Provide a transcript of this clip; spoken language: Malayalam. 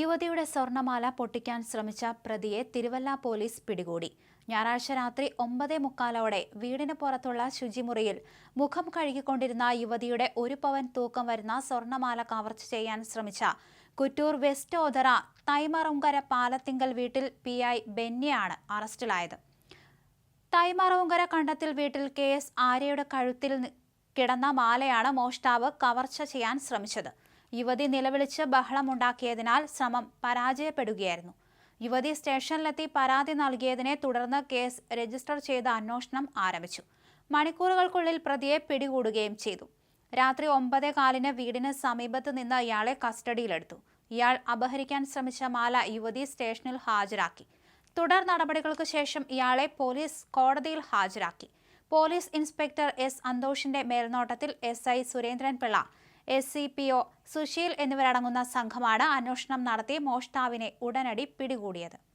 യുവതിയുടെ സ്വർണമാല പൊട്ടിക്കാൻ ശ്രമിച്ച പ്രതിയെ തിരുവല്ല പോലീസ് പിടികൂടി. ഞായറാഴ്ച രാത്രി ഒമ്പതേ മുക്കാലോടെ വീടിന് പുറത്തുള്ള ശുചിമുറിയിൽ മുഖം കഴുകിക്കൊണ്ടിരുന്ന യുവതിയുടെ ഒരു പവൻ തൂക്കം വരുന്ന സ്വർണമാല കവർച്ച ചെയ്യാൻ ശ്രമിച്ച കുറ്റൂർ വെസ്റ്റ് ഓതറ തൈമറുങ്കര പാലത്തിങ്കൽ വീട്ടിൽ പി ഐ ബെന്നിയാണ് അറസ്റ്റിലായത്. തൈമറവുങ്കര കണ്ടത്തിൽ വീട്ടിൽ കെ എസ് ആര്യയുടെ കഴുത്തിൽ കിടന്ന മാലയാണ് മോഷ്ടാവ് കവർച്ച ചെയ്യാൻ ശ്രമിച്ചത്. യുവതി നിലവിളിച്ച് ബഹളമുണ്ടാക്കിയതിനാൽ ശ്രമം പരാജയപ്പെടുകയായിരുന്നു. യുവതി സ്റ്റേഷനിലെത്തി പരാതി നൽകിയതിനെ തുടർന്ന് കേസ് രജിസ്റ്റർ ചെയ്ത അന്വേഷണം ആരംഭിച്ചു. മണിക്കൂറുകൾക്കുള്ളിൽ പ്രതിയെ പിടികൂടുകയും ചെയ്തു. രാത്രി ഒമ്പതേ കാലിന് വീടിന് സമീപത്ത് നിന്ന് ഇയാളെ കസ്റ്റഡിയിലെടുത്തു. ഇയാൾ അപഹരിക്കാൻ ശ്രമിച്ച മാല യുവതി സ്റ്റേഷനിൽ ഹാജരാക്കി. തുടർ നടപടികൾക്ക് ശേഷം ഇയാളെ പോലീസ് കോടതിയിൽ ഹാജരാക്കി. പോലീസ് ഇൻസ്പെക്ടർ എസ് അന്തോഷിന്റെ മേൽനോട്ടത്തിൽ S I Surendran Pillai S C P O Susheel എന്നിവരടങ്ങുന്ന സംഘമാണ് അന്വേഷണം നടത്തി മോഷ്ടാവിനെ ഉടനടി പിടികൂടിയത്.